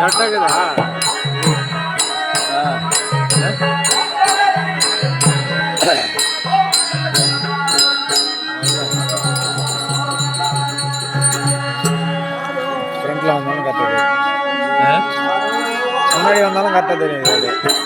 கரெக்டாகுதா ஃப்ரண்ட்ல வந்தாலும் கரெக்டாக தெரியும் முன்னாடி வந்தாலும்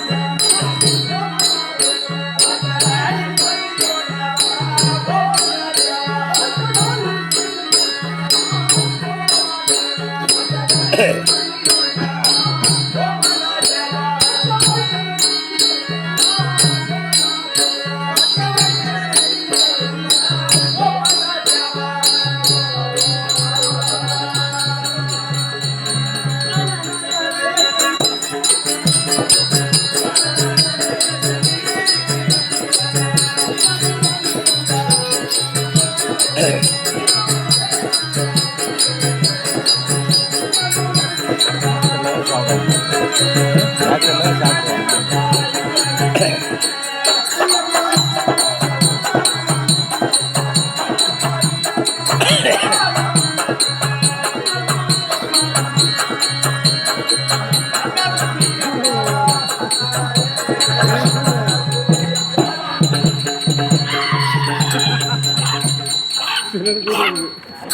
இது சாப்பிடுவோம்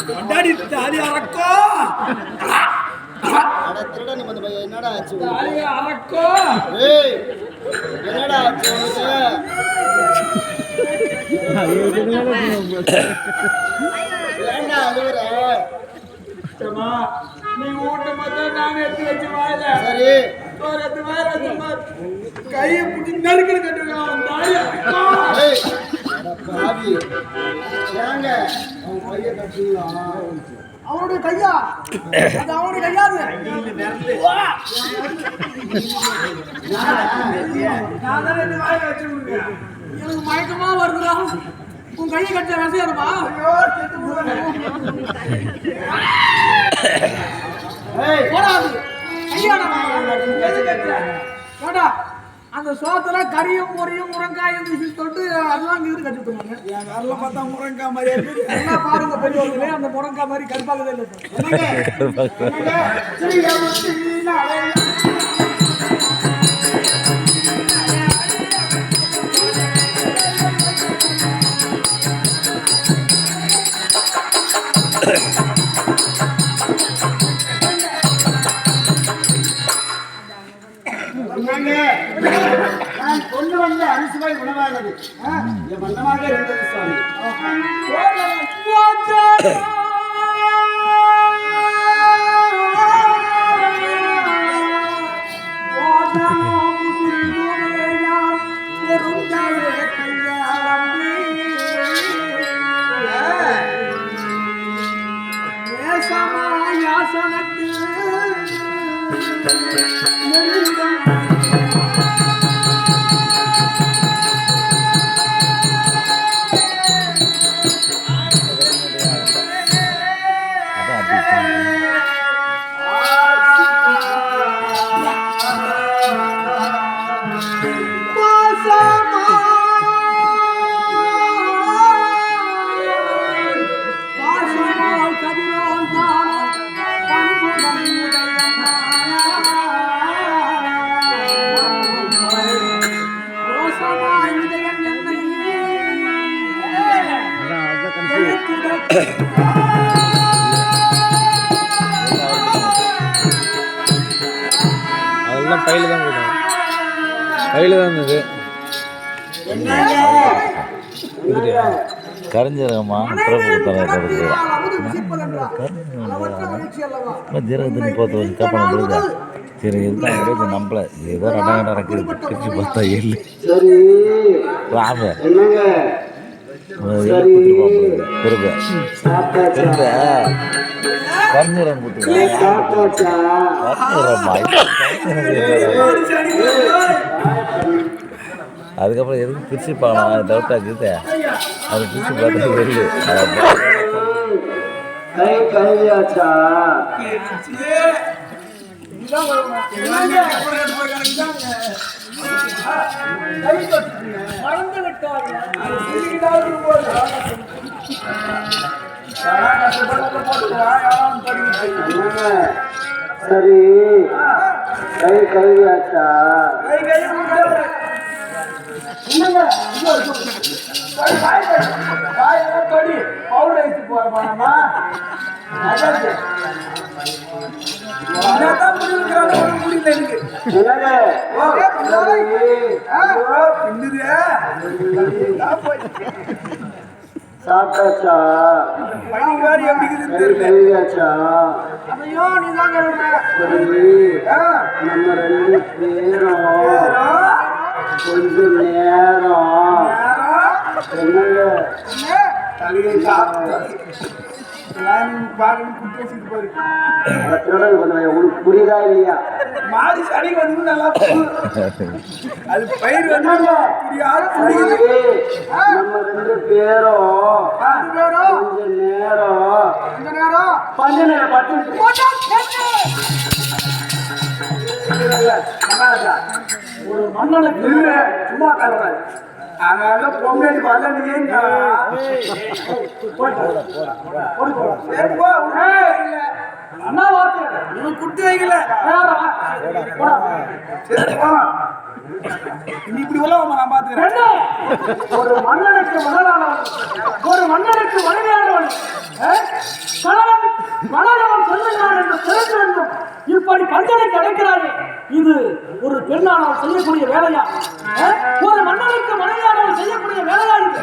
கொண்டாடி தாலி அறக்கோ. என்னடா ஆச்சு அறக்கோ. என்னடா ஆச்சு ஏன்டா அழுகுற நீ ஊட்ட மட்டும் நான் எடுத்து வச்சு வாயில. சரி. கையை பிடிச்சி நறுக்கணும் கட்டுருக்கான். அவன் பாவி ஏங்க அவன் பையன் கட்டுங்களா அவனுடைய கையா? அது அவனுடைய கையாது. எனக்கு மயக்கமா வருதுடா. உன் கையை கட்ட செத்து போறேன். ஏய். போடாது கையாடா? ஏடா அந்த சோத்துல கறியும் பொரியும் முருங்காயும் தூசி தொட்டு அதெல்லாம் இருந்து கட்டி விட்டுருவாங்க என் வரல பார்த்தா முருங்கா மாதிரி. எல்லாம் பாருங்க பெரியவர்களே அந்த முருங்கா மாதிரி கருப்பாகவே இல்லை ఏమన్నా మాట్లాడి స్వామి. அதெல்லாம் பையில தான் கொடுக்கும் பையில தான் கரைஞ்சிரமா பிரபு ஜீரகத்தின் போத்து வந்து காப்பான போகுதா சரி இதுதான் கிடையாது நம்பல? ஏதோ ரெண்டாயிரம் நடக்குது. பிரிச்சு பார்த்தா எள்ளு. சரி. ராம திரும்ப திரும்ப கர்ணீரம் அதுக்கப்புறம் எதுக்கு பிரிச்சு பார்க்கலாம் டவுட் ஆகுது அது பிரிச்சு பார்த்தா வெள்ளு கை கழுவியாச்சா. மறந்து விட்டாய். சரி. கை கழுவியாச்சா? எடுத்து புரியல சரி ஐயோ. நம்ம ரெண்டு பேரும் நேரம், கொஞ்ச நேரம். என்னங்க? தலையை. உனக்கு புரியுதா இல்லையா மாடி சரி வந்து நல்லா. அது பயிர் வந்து நம்ம ரெண்டு பேரும். கொஞ்ச நேரம். இந்த நேரம். கொஞ்ச நேரம் பத்து. ஒரு மன்னனுக்கு சும்மா தருவாரு அதனால பொங்கல் பல்லனிங்க அண்ணா வார்த்தை இவன் குட்டி வைக்கல நீ இப்படி உள்ள நான் பாத்துக்கிறேன் ஒரு மன்னனுக்கு மன்னனானவன் ஒரு மன்னனுக்கு மனைவியானவன் மன்னனவன் சொல்லுகிறான் என்று தெரிந்து வேண்டும் இப்படி பஞ்சனை கிடைக்கிறாரே இது ஒரு பெண்ணானால் செய்யக்கூடிய வேலையா? ஒரு மன்னனுக்கு மனைவியானால் செய்யக்கூடிய வேலையா இது?